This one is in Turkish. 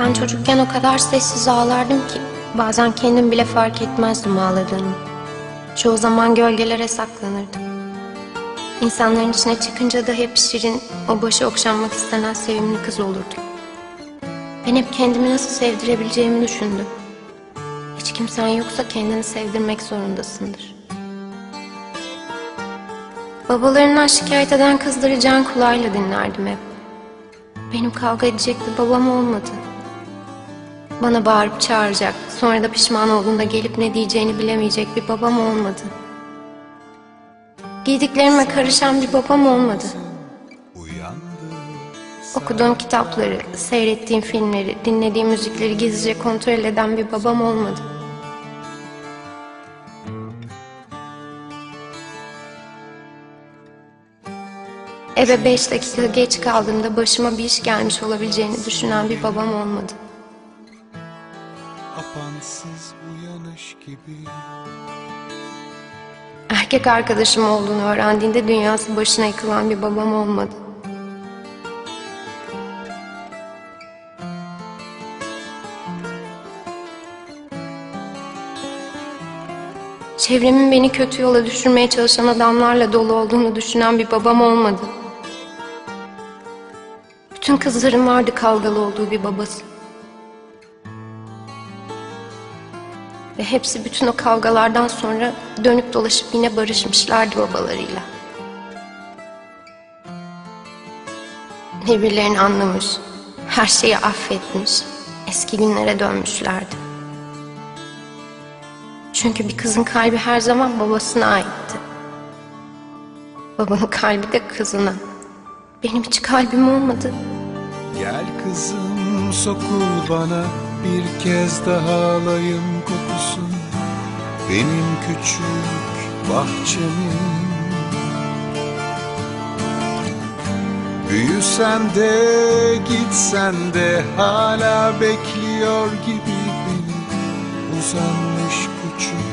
Ben çocukken o kadar sessiz ağlardım ki bazen kendim bile fark etmezdim ağladığımı. Çoğu zaman gölgelere saklanırdım. İnsanların içine çıkınca da hep şirin, o başı okşanmak istenen sevimli kız olurdum. Ben hep kendimi nasıl sevdirebileceğimi düşündüm. Hiç kimsen yoksa kendini sevdirmek zorundasındır. Babalarından şikayet eden kızları can kulağıyla dinlerdim hep. Benim kavga edecek bir babam olmadı. Bana bağırıp çağıracak, sonra da pişman olduğunda gelip ne diyeceğini bilemeyecek bir babam olmadı. Giydiklerime karışan bir babam olmadı. Okuduğum kitapları, seyrettiğim filmleri, dinlediğim müzikleri gizlice kontrol eden bir babam olmadı. Eve beş dakika geç kaldığımda başıma bir iş gelmiş olabileceğini düşünen bir babam olmadı. Apansız uyanış gibi Erkek arkadaşım olduğunu öğrendiğinde dünyası başına yıkılan bir babam olmadı. Çevremin beni kötü yola düşürmeye çalışan adamlarla dolu olduğunu düşünen bir babam olmadı. Bütün kızların vardı kavgalı olduğu bir babası. Ve hepsi bütün o kavgalardan sonra dönüp dolaşıp yine barışmışlardı babalarıyla. Birbirlerini anlamış, her şeyi affetmiş, eski günlere dönmüşlerdi. Çünkü bir kızın kalbi her zaman babasına aitti. Babanın kalbi de kızına. Benim hiç kalbim olmadı. Gel kızım sokul bana bir kez daha alayım kokusun Benim küçük bahçemin. Büyüsen de gitsen de hala bekliyor gibi beni. Uzanmış küçük